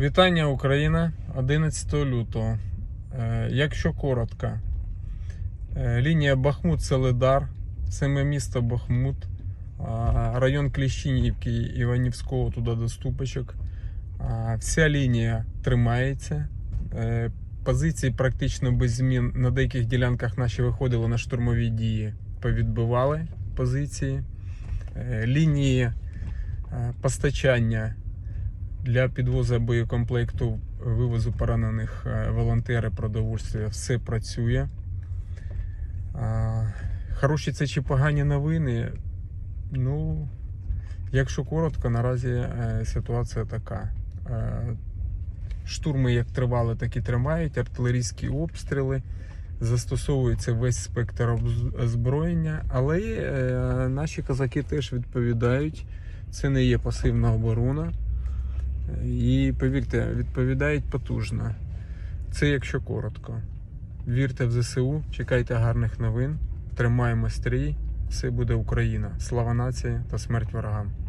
Вітання Україна 11 лютого. Е, Якщо коротко, е, лінія Бахмут Селедар, саме місто Бахмут, район Кліщинівки Іванівського туди до Ступочок. Вся лінія тримається. Е, Позиції практично без змін. На деяких ділянках наші виходили на штурмові дії, повідбивали позиції. Лінії постачання для підвозу боєкомплекту, вивозу поранених е, волонтери, продовольствя, все працює. Хороші це чи погані новини. Ну, якщо коротко, наразі е, ситуація така. Е, Штурми як тривали, так і тримають, артилерійські обстріли. Застосовується весь спектр озброєння, але е, наші козаки теж відповідають. Це не є пасивна оборона. І повірте, відповідають потужно. Це якщо коротко. Вірте в ЗСУ, чекайте гарних новин, тримаємо стрій, все буде Україна. Слава нації та смерть ворогам.